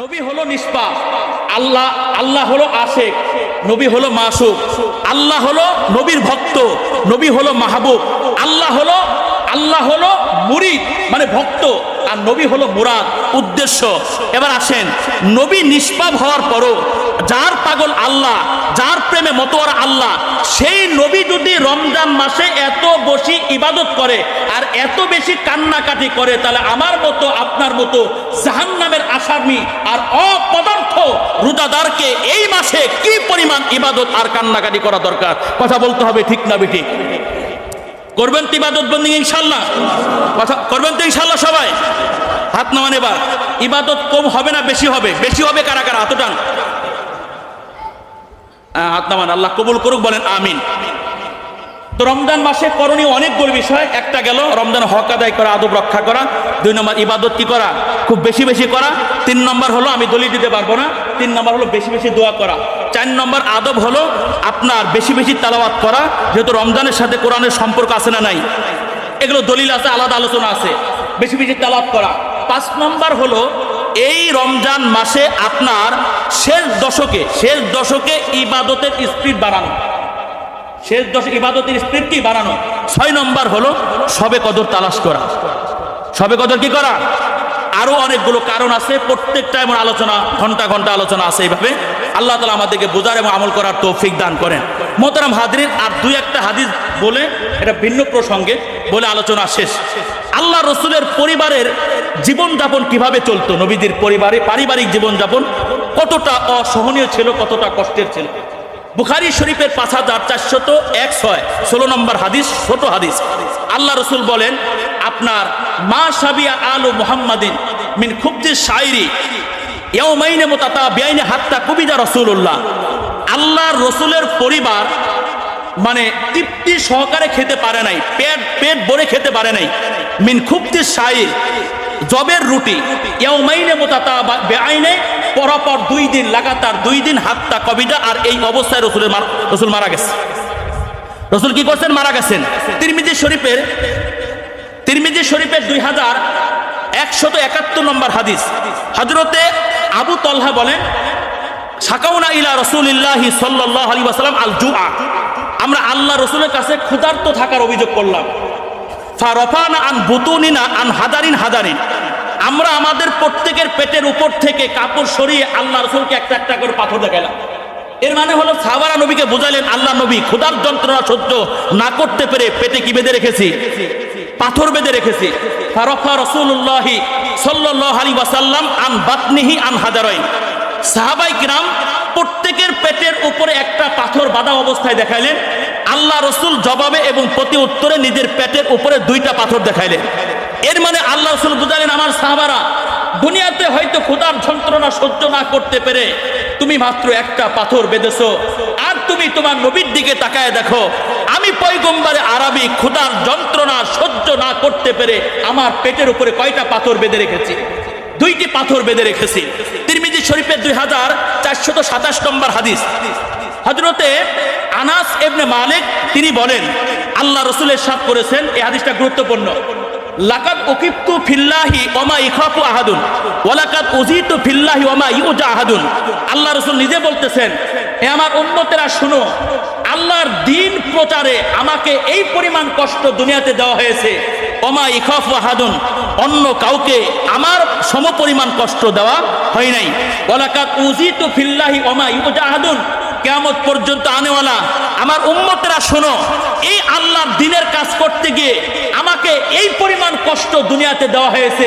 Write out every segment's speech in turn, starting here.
নবী হলো নিষ্পা আল্লাহ আল্লাহ হলো আশেক, নবী হলো মাসুক। আল্লাহ হলো নবীর ভক্ত, নবী হলো মাহবুব। আল্লাহ হলো আল্লাহ হলো মুরিদ মানে ভক্ত, আর নবী হলো মুরাদ। উদ্দেশ্য, এবার আসেন, নবী নিষ্পাপ হওয়ার পরও যার পাগল আল্লাহ, যার প্রেমে মতোয়ারা আল্লাহ, সেই নবী যদি রমজান মাসে এত বসি ইবাদত করে, আর এত বেশি কান্নাকাটি করে, তাহলে আমার মতো, আপনার মতো জাহান নামের আসামি আর অপদার্থ রোজাদারকে এই মাসে কি পরিমাণ ইবাদত আর কান্নাকাটি করা দরকার? কথা বলতে হবে ঠিক না, বেঠিক। করবেন তো ইবাদত বন্দি ইনশাল্লাহ কথা, করবেন তো ইনশাল্লাহ সবাই। হাত নামান এবার। ইবাদত কম হবে না, বেশি হবে? বেশি হবে কারা কারা? হাত হাত নামান। আল্লাহ কবুল করুক, বলেন আমিন। তো রমজান মাসে করণীয় অনেকগুলো বিষয়। একটা গেল, রমজান হক আদায় করা, আদব রক্ষা করা। দুই নম্বর ইবাদত কি করা? খুব বেশি বেশি করা। তিন নম্বর হলো, আমি দলিল দিতে পারব না। তিন নম্বর হলো, বেশি বেশি দোয়া করা। চার নম্বর আদব হলো আপনার বেশি বেশি তালাবাত করা, যেহেতু রমজানের সাথে কোরআনের সম্পর্ক আছে না নাই। এগুলো দলিল আছে, আলাদা আলোচনা আছে। বেশি বেশি তালাবাত করা। পাঁচ নম্বর হলো, এই রমজান মাসে আপনার শেষ দশকে শেষ দশকে ইবাদতের স্পিড বাড়ানো। শেষ দশ ইবাদতের স্পিডটি বাড়ানো? ছয় নম্বর হলো, সবে কদর তালাশ করা। সবে কদর কি করা? আরও অনেকগুলো কারণ আছে, প্রত্যেকটা এমন আলোচনা, ঘণ্টা ঘণ্টা আলোচনা আছে এইভাবে। আল্লাহ তালা আমাদেরকে বোঝার এবং আমল করার তৌফিক দান করেন। মোহতারাম হাদির আর দুই একটা হাদিস বলে, এটা ভিন্ন প্রসঙ্গে বলে আলোচনা শেষ। আল্লাহ রসুলের পরিবারের জীবনযাপন কীভাবে চলতো? নবীদের পরিবারে পারিবারিক জীবনযাপন কতটা অসহনীয় ছিল, কতটা কষ্টের ছিল? বুখারি শরীফের পাঁচ হাজার চারশত এক ছয়, ষোলো নম্বর হাদিস, ছোট হাদিস। আল্লাহ রসুল বলেন, আপনার মা সাবিয়া আলু মোহাম্মদিন মিন খুবজি শায়রি ইয়াউমাইনে মোতাতা বেআইনে হাত্তা কবিজা রসুল্লাহ আল্লাহর রসুলের পরিবার মানে তৃপ্তি সহকারে খেতে পারে নাই, পেট পেট ভরে খেতে পারে নাই। মিন খুবজি শায়র জবের রুটি, ইয়াউমাইনে মোতাতা বেআইনে পরপর দুই দিন, লাগাতার দুই দিন হাতটা কবিজা আর এই অবস্থায় রসুলের রসুল মারা গেছে। রসুল কি করছেন? মারা গেছেন। তিরমিজি শরীফের তিরমিজি শরীফের দুই হাজার একশত একাত্তর নম্বর হাদিস। হজরতে আবু তলহা বলেন, সাকাউনা ইলা রসুলিল্লাহি সাল্লাহ আলী ওয়াসাল্লাম আল জুআ আমরা আল্লাহ রসুলের কাছে ক্ষুধার্ত থাকার অভিযোগ করলাম। ফারফানা আন বুতুনিনা আন হাদারিন হাদারিন। আমরা আমাদের প্রত্যেকের পেটের উপর থেকে কাপড় সরিয়ে আল্লাহ রসুলকে একটা একটা করে পাথর দেখালাম এর মানে হলো সাহাবারা নবীকে বুঝাইলেন, আল্লাহ নবী ক্ষুধার যন্ত্রণা সহ্য না করতে পেরে পেটে কি বেঁধে রেখেছি? পাথর বেঁধে রেখেছি। ফারফা রসুল্লাহি সাল্লাহ আলী ওয়াসাল্লাম আন বাতনিহি আন হাজারাইন। সাহাবাই কিরাম প্রত্যেকের পেটের উপরে একটা পাথর বাঁধা অবস্থায় দেখাইলেন। আল্লাহ রসুল জবাবে এবং প্রতি উত্তরে নিজের পেটের উপরে দুইটা পাথর দেখাইলেন। এর মানে আল্লাহ রসুল বুঝালেন, আমার সাহাবারা, দুনিয়াতে হয়তো ক্ষুধার যন্ত্রণা সহ্য না করতে পেরে তুমি মাত্র একটা পাথর বেঁধেছ। আর তুমি তোমার নবীর দিকে তাকায় দেখো, আমি পয়গম্বারে আরবি ক্ষুধার যন্ত্রণা সহ্য না করতে পেরে আমার পেটের উপরে কয়টা পাথর বেঁধে রেখেছি? দুইটি পাথর বেঁধে রেখেছি। তিরমিজি শরীফের দুই হাজার চারশত সাতাশ নম্বর হাদিস। হজরতে আনাস এবনে মালিক, তিনি বলেন, আল্লাহ রসুলের সাথ করেছেন, এই হাদিসটা গুরুত্বপূর্ণ। লাকাত উকিপ্তু ফিল্লাহি ওমা ইখাফু আহাদুন ওয়ালাকাত উজিতু ফিল্লাহি ওমা ইউজা আহাদুন। আল্লাহ নিজে বলতেছেন, এ আমার উম্মতেরা শুনো, আল্লাহর দিন প্রচারে আমাকে এই পরিমাণ কষ্ট দুনিয়াতে দেওয়া হয়েছে। ওমা ইখাফু আহাদুন, অন্য কাউকে আমার সমপরিমাণ কষ্ট দেওয়া হয় নাই। ওয়ালাকাত উজিতু ফিল্লাহি ওমা ইউজা আহাদুন কেমত পর্যন্ত আনেওয়ালা, আমার উম্মতেরা শোনো, এই আল্লাহর দিনের কাজ করতে গিয়ে আমাকে এই পরিমাণ কষ্ট দুনিয়াতে দেওয়া হয়েছে।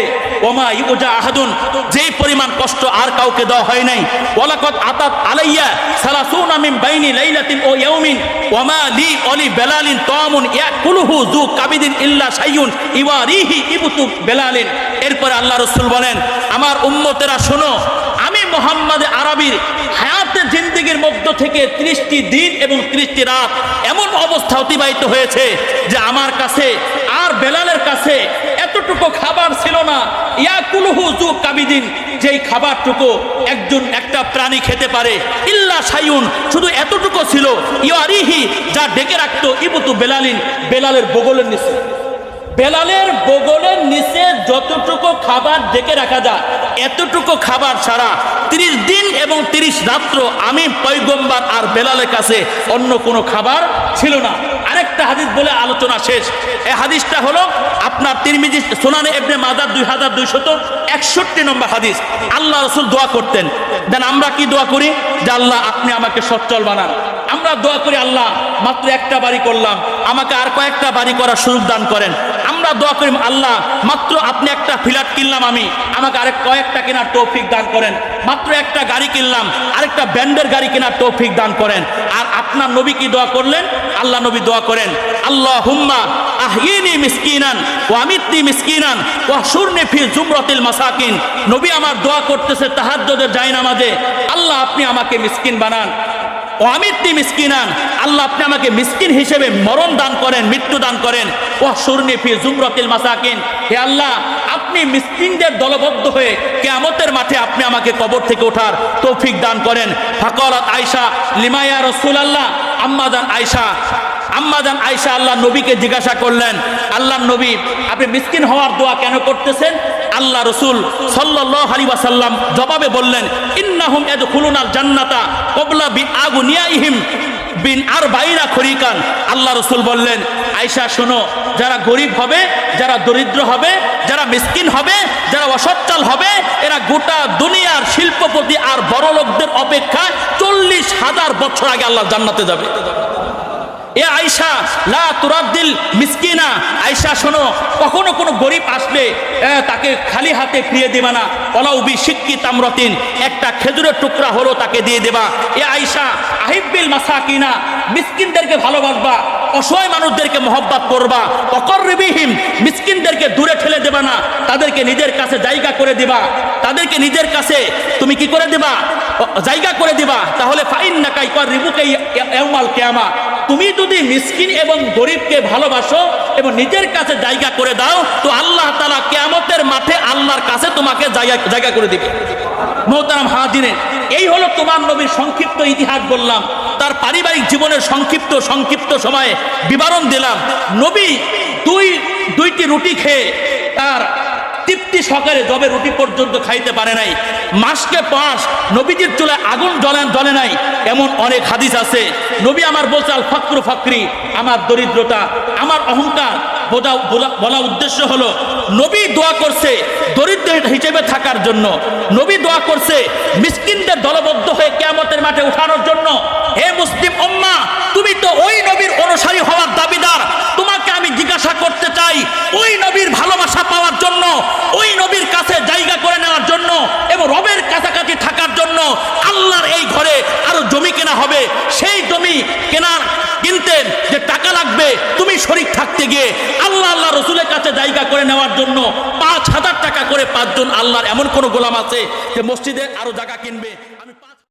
ওমা ইউজা আহাদুন যে পরিমাণ কষ্ট আর কাউকে দেওয়া হয় নাই। ওলাকত আতাত আলাইয়া সালাসুন আমিন বাইনি লাইলাতিন ও ইয়াউমিন। ওমা লি অলি বেলালিন তামুন ইয়াকুলুহু যু কাবিদিন ইল্লা শাইউন ইওয়ারিহি ইবতু বেলালিন। এরপরে আল্লাহ রাসূল বলেন, আমার উম্মতেরা শোনো, আমি মোহাম্মদ আরবির হায়াতের জিন্দিগির মধ্য থেকে ত্রিশটি দিন এবং ত্রিশটি রাত এমন অবস্থা অতিবাহিত হয়েছে যে আমার কাছে আর বেলালের কাছে এতটুকু খাবার ছিল না। ইয়াকুলহু জু কাবিদিন, যেই খাবারটুকু একজন একটা প্রাণী খেতে পারে। ইল্লা সাইউন, শুধু এতটুকু ছিল। ইয়ারিহি, যা ডেকে রাখতো ইবুতু বেলালিন, বেলালের বগলের নিচে। বেলালের বগলের নিচে যতটুকু খাবার ডেকে রাখা যায়, এতটুকু খাবার ছাড়া তিরিশ দিন এবং তিরিশ রাত্র আমি পৈগম্বার আর বেলালের কাছে অন্য কোনো খাবার ছিল না। আরেকটা হাদিস বলে আলোচনা শেষ। এই হাদিসটা হলো আপনার তিরমিজি সোনানে এবনে মাদার দুই হাজার দুইশত একষট্টি নম্বর হাদিস। আল্লাহ রসুল দোয়া করতেন। দেন আমরা কি দোয়া করি? যে আল্লাহ, আপনি আমাকে সচ্ছল বানান। আমরা দোয়া করি, আল্লাহ, মাত্র একটা বাড়ি করলাম। আমাকে আর কয়েকটা বাড়ি করার সুযোগ দান করেন। আমরা দোয়া করি, আল্লাহ, মাত্র আপনি একটা ফ্ল্যাট কিনলাম আমি। আমাকে আরেক কয়েকটা কেনার তৌফিক দান করেন। মাত্র একটা গাড়ি কিনলাম, আরেকটা ব্যান্ডের গাড়ি কেনার তৌফিক দান করেন। আর আপনার নবী কি দোয়া করলেন? আল্লাহ নবী দোয়া করেন আল্লাহ হুম্মা আহিনি মিসকিনান ও আমিতনি মিসকিনান ও সুরনি ফি জুমরতিল মাসাকিন। নবী আমার দোয়া করতেছে তাহাজ্জুদের যায় নামাজে আল্লাহ আপনি আমাকে মিসকিন বানান, ও আমিতনি মিসকিনান, আল্লাহ আপনি আমাকে মিসকিন হিসেবে মরণ দান করেন, মৃত্যু দান করেন। ও সুরনি ফি জুমরতিল মাসাকিন, হে আল্লাহ আপনি মিসকিনদের দলবদ্ধ হয়ে কেয়ামতের মাঠে আপনি আমাকে কবর থেকে ওঠার তৌফিক দান করেন। ফাকরাত আয়সা লিমায়া রসুল আল্লাহ আম্মাদান আয়সা আম্মাদান আয়সা আল্লাহ নবীকে জিজ্ঞাসা করলেন আল্লাহ নবী, আপনি মিসকিন হওয়ার দোয়া কেন করতেছেন? আল্লাহ রসুল সাল্লাহ আলী ওয়াসাল্লাম জবাবে বললেন, ইন্নাহুম এদ খুলুনাল জান্নাতা কবলা বি আগু নিয়াইহিম বিন আর বাইরা খরিকান। আল্লাহ রসুল বললেন আয়সা শোনো, যারা গরিব হবে, যারা দরিদ্র হবে, যারা মিসকিন হবে, যারা অসচ্ছল হবে, এরা গোটা দুনিয়ার শিল্পপতি আর বড় লোকদের অপেক্ষা চল্লিশ হাজার বছর আগে আল্লাহ জান্নাতে যাবে। আয়সা লা তুরাদ্দিল মিসকিনা। আয়সা শোনো, কখনো কোনো গরিব আসলে তাকে খালি হাতে ফিরিয়ে না। তামরতিন, একটা খেজুরের টুকরা হলো তাকে দিয়ে দেবা। এ আয়সা আহিব্বিল মাসাকিনা, মিসকিনদেরকে ভালোবাসবা, অসহায় মানুষদেরকে মহব্বত করবা। অকর্রিবিহীন মিসকিনদেরকে দূরে ঠেলে দেবা না, তাদেরকে নিজের কাছে জায়গা করে দিবা। তাদেরকে নিজের কাছে, তুমি কি করে দিবা? জায়গা করে দিবা। তাহলে ফাইন না কাই কর কেয়ামা। তুমি মিসকিন এবং গরিবকে ভালোবাসো এবং নিজের কাছে জায়গা করে দাও, তো আল্লাহ তালা কেয়ামতের মাঠে আল্লাহর কাছে তোমাকে জায়গা জায়গা করে দিবে। মোহতারাম হাজিরে এই হলো তোমার নবীর সংক্ষিপ্ত ইতিহাস বললাম। তার পারিবারিক জীবনের সংক্ষিপ্ত সংক্ষিপ্ত সময়ে বিবরণ দিলাম। নবী দুই, দুইটি রুটি খেয়ে তার তৃপ্তি সকালে জবে রুটি পর্যন্ত খাইতে পারে নাই। মাসকে পাঁচ নবীজির চুলে আগুন জ্বলে জ্বলে নাই। এমন অনেক হাদিস আছে। নবী আমার বলছে, আল ফাকরু ফাকরি, আমার দরিদ্রতা, আমার অহংকার। বোঝা, বলা- উদ্দেশ্য হলো, নবী দোয়া করছে দরিদ্র হিসেবে থাকার জন্য। নবী দোয়া করছে মিসকিনদের দলবদ্ধ হয়ে কেয়ামতের মাঠে উঠানোর জন্য। হে মুসলিম অম্মা তুমি তো ওই নবীর অনুসারী হওয়ার দাবিদার। তোমাকে আমি জিজ্ঞাসা করতে চাই, ওই নবীর ভালোবাসা পাওয়ার জন্য ওই নবীর কাছে জায়গা করে নেওয়ার জন্য এবং রবের কাছাকাছি থাকার জন্য আল্লাহর এই ঘরে আরও হবে, সেই জমি কেনার কিনতেন যে টাকা লাগবে, তুমি শরীর থাকতে গিয়ে আল্লাহ আল্লাহ রসুলের কাছে জায়গা করে নেওয়ার জন্য পাঁচ হাজার টাকা করে পাঁচজন আল্লাহর এমন কোনো গোলাম আছে যে মসজিদে আরও জায়গা কিনবে?